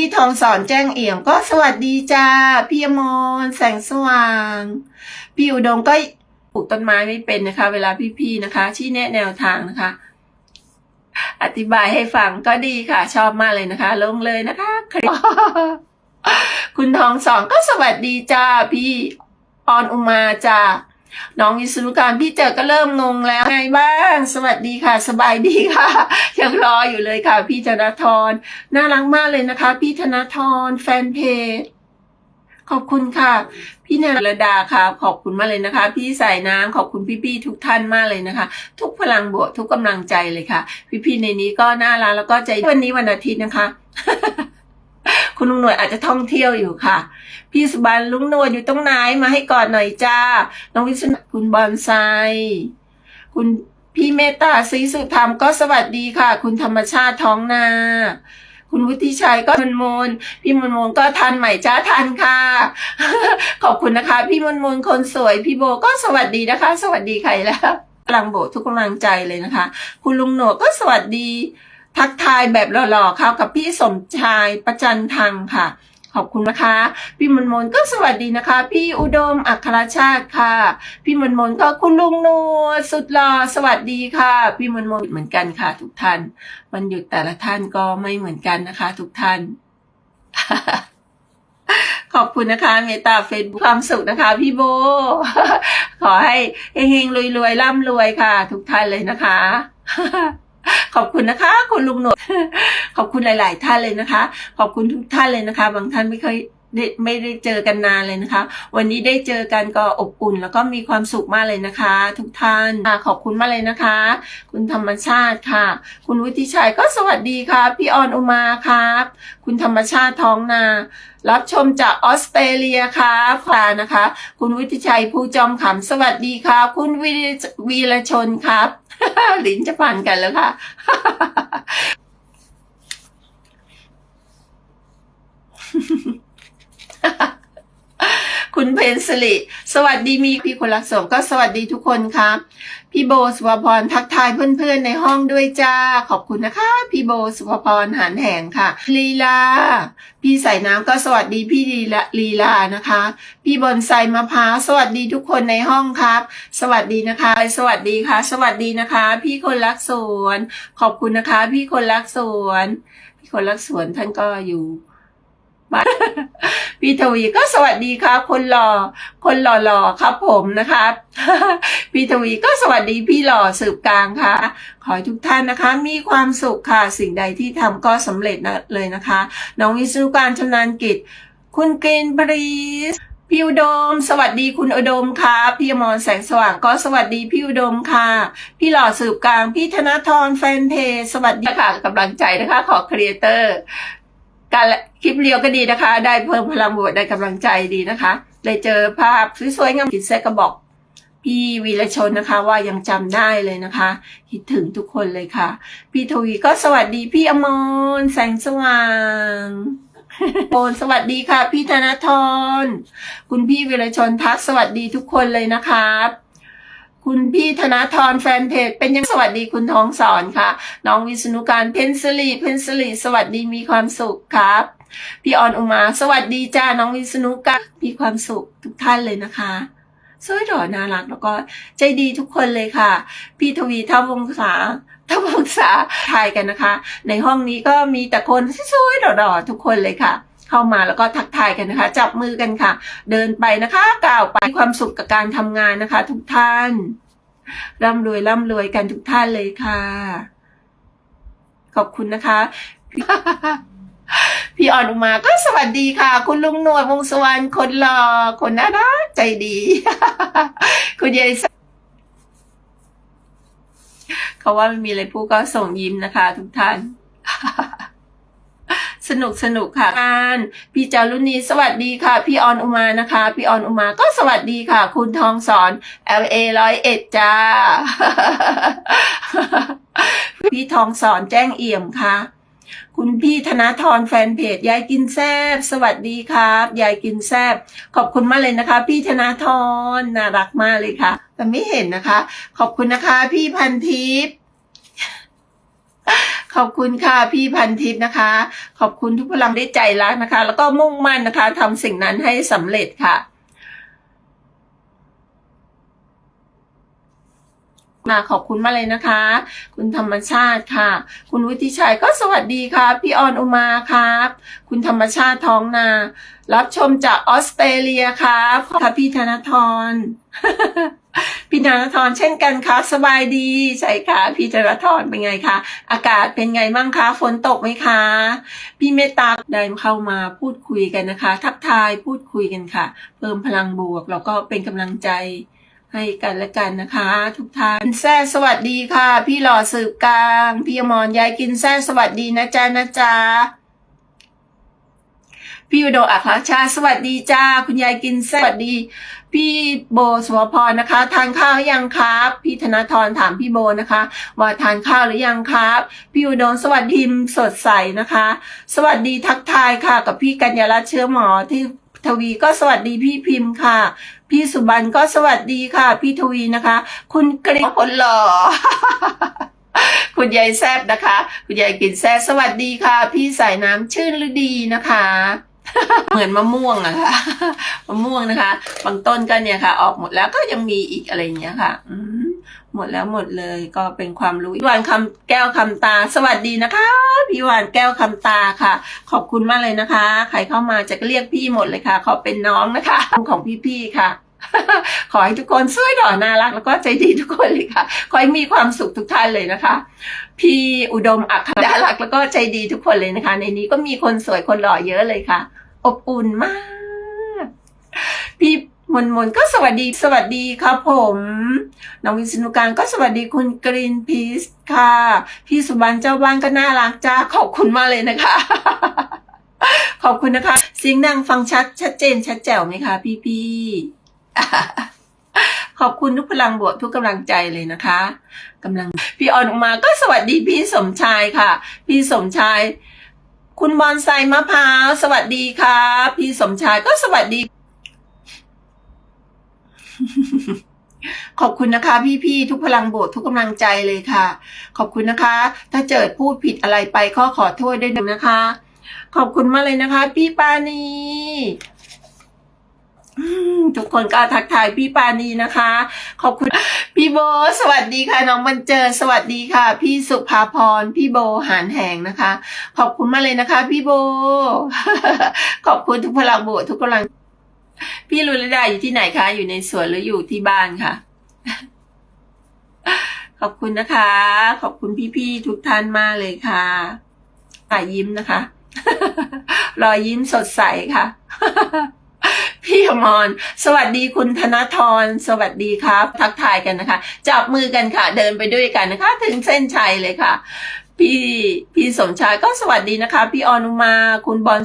พี่ทองสอนแจ้งเอี่ยมก็สวัสดีจ้า พี่อมรแสงสว่าง พี่อุดมก็ปลูกต้นไม้ไม่เป็นนะคะ เวลาพี่ๆนะคะชี้แนะแนวทางนะคะ อธิบายให้ฟังก็ดีค่ะ ชอบมากเลยนะคะ ลงเลยนะคะคลิปคุณทองสองก็สวัสดีจ้า พี่ออนอุมาจ้า น้องวิศนุการพี่เจอก็เริ่มงงแล้วไงบ้าง สวัสดีค่ะ สบายดีค่ะ ยังรออยู่เลยค่ะ พี่ธนาธรน่ารักมากเลยนะคะ พี่ธนาธรแฟนเพจขอบคุณค่ะ พี่นรดาค่ะ ขอบคุณมากเลยนะคะ พี่สายน้ำขอบคุณพี่ๆทุกท่านมากเลยนะคะ ทุกพลังบวกทุกกำลังใจเลยค่ะ พี่ๆในนี้ก็น่ารักแล้วก็ใจวันนี้วันอาทิตย์นะคะ คุณลุงหน่วยอาจจะท่องเที่ยวอยู่ค่ะ พี่สุบันลุงหน่วดอยู่ตรงไหนมาให้ก่อนหน่อยจ้า น้องวิศนุคุณบอนไซ คุณพี่เมตตาศรีสุธรรมก็สวัสดีค่ะ คุณธรรมชาติท้องนา คุณวุฒิชัยก็มนมนพี่มนมนก็ทันใหม่จ้าทันค่ะ ขอบคุณนะคะ พี่มนมนคนสวย พี่โบก็สวัสดีนะคะ สวัสดีใครแล้วกำลังโบทุกกำลังใจเลยนะคะ คุณลุงหนวก็สวัสดี ทักทายแบบหล่อๆเข้ากับพี่สมชายประจันทังค่ะ ขอบคุณนะคะ พี่มนมนก็สวัสดีนะคะ พี่อุดมอัครชาติค่ะ พี่มนมนก็คุณลุงนวลสุดหล่อสวัสดีค่ะ พี่มนมนเหมือนกันค่ะ ทุกท่านวันหยุดแต่ละท่านก็ไม่เหมือนกันนะคะ ทุกท่านขอบคุณนะคะ เมตตาเฟซบุ๊กความสุขนะคะ พี่โบ ขอให้เฮงๆรวยๆร่ำรวยค่ะ ทุกท่านเลยนะคะ ขอบคุณนะคะ คุณลุงหนวดขอบคุณหลาย ๆ ท่านเลยนะคะ ขอบคุณทุกท่านเลยนะคะ บางท่านไม่เคยได้ไม่ได้เจอกันนานเลยนะคะ วันนี้ได้เจอกันก็อบอุ่น แล้วก็มีความสุขมากเลยนะคะ ทุกท่านขอบคุณมากเลยนะคะ คุณธรรมชาติค่ะ คุณวุฒิชัยก็สวัสดีครับพี่ออนอุมาครับ คุณธรรมชาติท้องนา รับชมจากออสเตรเลียครับค่ะนะคะ คุณวุฒิชัยผู้จอมขำสวัสดีครับคุณวีวีรชนครับ ลิ้นจะพันกันแล้วค่ะ คุณเพนสิริสวัสดีมีพี่คนรักสมก็สวัสดีทุกคนครับ พี่โบสุภพรทักทายเพื่อนๆในห้องด้วยจ้า ขอบคุณนะคะ พี่โบสุภพรหันแหงค่ะลีลา พี่ใส่น้ำก็สวัสดีพี่ลีลาลีลานะคะ พี่บอนไซมะพร้าวสวัสดีทุกคนในห้องครับ สวัสดีนะคะ สวัสดีค่ะ สวัสดีนะคะ พี่คนรักสวน ขอบคุณนะคะ พี่คนรักสวน พี่คนรักสวนท่านก็อยู่ บ้าพี่ทวีก็สวัสดีครับคนหล่อคนหล่อๆครับผมนะครับพี่ทวีก็สวัสดีพี่หล่อสืบกลางค่ะ ขอให้ทุกท่านนะคะ มีความสุขค่ะ สิ่งใดที่ทำก็สำเร็จนะเลยนะคะ น้องวิศนุการชำนาญกิจ คุณเกณฑ์ปรีสพี่อุดม สวัสดีคุณอุดมค่ะพี่อมรแสงสว่างก็สวัสดีพี่อุดมค่ะ พี่หล่อสืบกลาง พี่ธนาธรแฟนเพจสวัสดีค่ะกำลังใจนะคะ ขอครีเอเตอร์ การคลิปเรียวก็ดีนะคะ ได้เพิ่มพลังบวกได้กำลังใจดีนะคะได้เจอภาพสวยๆงามกินแซกก็บอก พี่วีรชนนะคะ ว่ายังจำได้เลยนะคะ คิดถึงทุกคนเลยค่ะ พี่ทวีก็สวัสดีพี่อมรแสงสว่างโอนสวัสดีค่ะ พี่ธนทรคุณพี่วีรชนทักสวัสดีทุกคนเลยนะครับ คุณพี่ธนาธรแฟนเพจเป็นยังสวัสดีคุณทองสอนค่ะ น้องวิษณุการเพนสลีเพนสลีสวัสดีมีความสุขครับพี่ออนอุมา สวัสดีจ้าน้องวิษณุการมีความสุขทุกท่านเลยนะคะสวยหล่อน่ารักแล้วก็ใจดีทุกคนเลยค่ะ พี่ทวีท่าวงศาท่าวงศาทายกันนะคะ ในห้องนี้ก็มีแต่คนสวยๆหล่อๆทุกคนเลยค่ะ เข้ามาแล้วก็ทักทายกันนะคะ จับมือกันค่ะ เดินไปนะคะกล่าวไปความสุขกับการทำงานนะคะ ทุกท่านร่ำรวยร่ำรวยกันทุกท่านเลยค่ะ ขอบคุณนะคะพี่ออนอุมาก็สวัสดีค่ะ คุณลุงหนวดวงสวรรค์คนหล่อคนน่ารักใจดี คุณยายสเขาว่าไม่มีอะไรพูดก็ส่งยิ้มนะคะ ทุกท่าน สนุกสนุกค่ะงานพี่จารุณีสวัสดีค่ะ พี่ออนอุมานะคะ พี่ออนอุมาก็สวัสดีค่ะ คุณทองสอน LA ร้อยเอ็ดจ้า พี่ทองสอนแจ้งเอี่ยมค่ะ คุณพี่ธนาธรแฟนเพจยายกินแซบสวัสดีครับยายกินแซบขอบคุณมากเลยนะคะ พี่ธนาธรน่ารักมากเลยค่ะ แต่ไม่เห็นนะคะ ขอบคุณนะคะ พี่พันทิพย์ ขอบคุณค่ะพี่พันทิพย์นะคะ ขอบคุณทุกพลังได้ใจรักนะคะ แล้วก็มุ่งมั่นนะคะทำสิ่งนั้นให้สำเร็จค่ะมาขอบคุณมากเลยนะคะ คุณธรรมชาติค่ะ คุณวุฒิชัยก็สวัสดีค่ะ พี่ออนอุมาครับ คุณธรรมชาติท้องนา รับชมจากออสเตรเลียครับค่ะพี่ธนทร พี่ธนทรเช่นกันครับสบายดีใช่ค่ะ พี่ธนทรเป็นไงคะอากาศเป็นไงบ้างคะฝนตกไหมคะ พี่เมตตาได้เข้ามาพูดคุยกันนะคะ ทักทายพูดคุยกันค่ะ เพิ่มพลังบวกแล้วก็เป็นกำลังใจให้กันและกันนะคะ ทุกท่านแซ่สวัสดีค่ะ พี่หล่อสืบกลาง พี่อมรยายกินแซ่สวัสดีนะจ๊ะนะจ๊ะ พี่อุโดอัครชาสวัสดีจ้า คุณยายกินแซ่สวัสดี พี่โบสวพรนะคะ ทานข้าวหรือยังครับ พี่ธนาธรถามพี่โบนะคะ ว่าทานข้าวหรือยังครับ พี่อุดมสวัสดีสดใสนะคะ สวัสดีทักทายค่ะ กับพี่กัญญาลัตน์เชื้อหมอที่ทวีก็สวัสดีพี่พิมพ์ค่ะ พี่สุบันก็สวัสดีค่ะ พี่ทวีนะคะ คุณกรีคนหล่อคุณยายแซบนะคะ คุณยายกินแซบสวัสดีค่ะ พี่สายน้ำชื่นฤดีนะคะ เหมือนมะม่วงอะค่ะมะม่วงนะคะ บางต้นก็เนี่ยค่ะ ออกหมดแล้วก็ยังมีอีกอะไรเงี้ยค่ะ อืหมดแล้วหมดเลยก็เป็นความรู้พี่วานคำแก้วคำตา สวัสดีนะคะพี่วานแก้วคำตาค่ะ ขอบคุณมากเลยนะคะ ใครเข้ามาจะเรียกพี่หมดเลยค่ะเขาเป็นน้องนะคะของพี่ๆค่ะ ขอให้ทุกคนสวยหล่อน่ารัก แล้วก็ใจดีทุกคนเลยค่ะ ขอให้มีความสุขทุกท่านเลยนะคะ พี่อุดมอัครน่ารักแล้วก็ใจดีทุกคนเลยนะคะ ในนี้ก็มีคนสวยคนหล่อเยอะเลยค่ะ อบอุ่นมาก พี่มนมนก็สวัสดีสวัสดีครับผม น้องวิศนุการก็สวัสดีคุณกรีนพีซค่ะ พี่สุบันเจ้าบ้านก็น่ารักจ้าขอบคุณมากเลยนะคะ ขอบคุณนะคะเสียงดังฟังชัดชัดเจนชัดแจ๋วไหมคะพี่พี่ ขอบคุณทุกพลังบวกทุกกำลังใจเลยนะคะกำลังพี่ออนออกมาก็สวัสดีพี่สมชายค่ะ พี่สมชาย คุณบอนไซมะพร้าวสวัสดีครับพี่สมชายก็สวัสดี ขอบคุณนะคะ พี่ๆทุกพลังบวกทุกกำลังใจเลยค่ะ ขอบคุณนะคะ ถ้าเจิดพูดผิดอะไรไปก็ขอโทษด้วยนะคะ ขอบคุณมากเลยนะคะ พี่ปานี ทุกคนก็ทักทายพี่ปานีนะคะ ขอบคุณพี่โบ สวัสดีค่ะ น้องบันเจอสวัสดีค่ะ พี่สุภาพรพี่โบหานแหงนะคะ ขอบคุณมากเลยนะคะ พี่โบ ขอบคุณทุกพลังบวกทุกกำลัง พี่ลุลดาอยู่ที่ไหนคะ อยู่ในสวนหรืออยู่ที่บ้านค่ะ ขอบคุณนะคะ ขอบคุณพี่ๆทุกท่านมากเลยค่ะอ่ายิ้มนะคะ รอยยิ้มสดใสค่ะ พี่อมรสวัสดีคุณธนทรสวัสดีครับ ทักทายกันนะคะ จับมือกันค่ะ เดินไปด้วยกันนะคะ ถึงเส้นชัยเลยค่ะ พี่พี่สมชายก็สวัสดีนะคะ พี่ออนุมา คุณบอล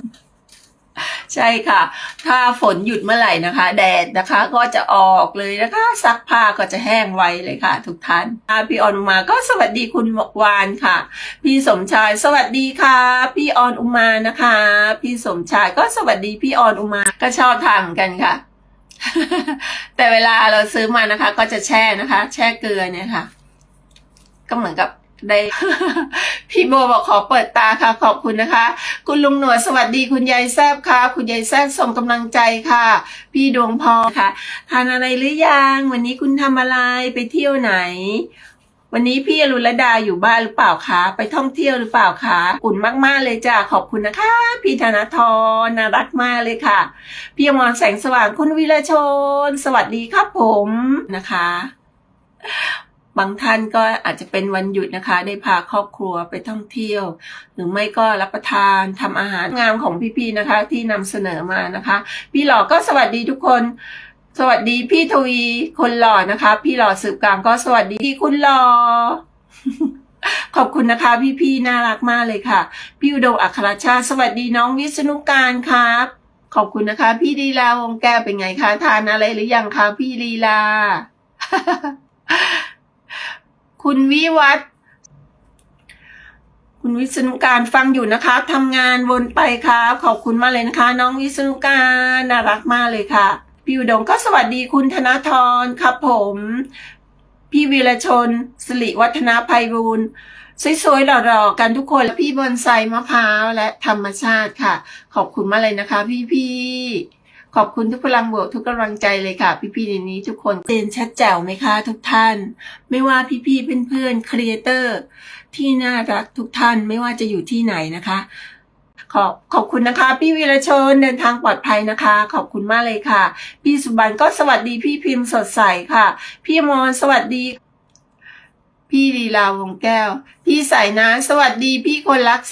ใช่ค่ะ ถ้าฝนหยุดเมื่อไหร่นะคะ แดดนะคะก็จะออกเลยนะคะซักผ้าก็จะแห้งไวเลยค่ะ ทุกท่านาพี่ออนอุมาก็สวัสดีคุณวานค่ะ พี่สมชายสวัสดีค่ะ พี่ออนอุมานะคะ พี่สมชายก็สวัสดีพี่ออนอุมาก็ชอบทานเหมือนกันค่ะ แต่เวลาเราซื้อมานะคะ ก็จะแช่นะคะ แช่เกลือเนี่ยค่ะ ก็เหมือนกับ ได้ พี่โบบอกขอเปิดตาค่ะ ขอบคุณนะคะ คุณลุงหนวดสวัสดีคุณยายแซบค่ะ คุณยายแซบส่งกำลังใจค่ะ พี่ดวงพรค่ะ ทานอะไรหรือยัง วันนี้คุณทำอะไรไปเที่ยวไหน วันนี้พี่อรุณดาอยู่บ้านหรือเปล่าคะไปท่องเที่ยวหรือเปล่าคะอุ่นมากๆเลยจ้ะขอบคุณนะคะ พี่ธนาธรน่ารักมากเลยค่ะ พี่อมรแสงสว่างคุณวิรชน สวัสดีครับผมนะคะ บางท่านก็อาจจะเป็นวันหยุดนะคะ ได้พาครอบครัวไปท่องเที่ยว หรือไม่ก็รับประทานทำอาหารงามของพี่ๆนะคะ ที่นำเสนอมานะคะ พี่หล่อก็สวัสดีทุกคน สวัสดีพี่ทวีคนหล่อนะคะ พี่หล่อสืบกลางก็สวัสดีคุณหล่อขอบคุณนะคะ พี่ๆน่ารักมากเลยค่ะ พี่อุดมอัครชาสวัสดีน้องวิษณุการครับ ขอบคุณนะคะ พี่ลีลาวงแก้วเป็นไงคะทานอะไรหรือยังคะพี่ลีลา คุณวิวัฒน์คุณวิษณุการฟังอยู่นะคะทำงานวนไปครับ ขอบคุณมากเลยนะคะ น้องวิษณุการน่ารักมากเลยค่ะ พี่อุดมก็สวัสดีคุณธนาธรครับผม พี่วีรชน สิริวัฒนาภัยบูลย์สวยๆหล่อๆกันทุกคนและพี่บอนไซมะพร้าวและธรรมชาติค่ะ ขอบคุณมากเลยนะคะ พี่ๆ ขอบคุณทุกพลังบวกทุกกำลังใจเลยค่ะ พี่ๆในนี้ทุกคนเรียนชัดแจ๋วไหมคะทุกท่าน ไม่ว่าพี่ๆเพื่อนๆครีเอเตอร์ที่น่ารักทุกท่านไม่ว่าจะอยู่ที่ไหนนะคะ ขอบขอบคุณนะคะ พี่วีรชนเดินทางปลอดภัยนะคะ ขอบคุณมากเลยค่ะ พี่สุบันก็สวัสดีพี่พิมพ์สดใสค่ะ พี่มอนสวัสดีพี่ลีลาวงแก้ว พี่สายน้ำสวัสดีพี่คนรักสุ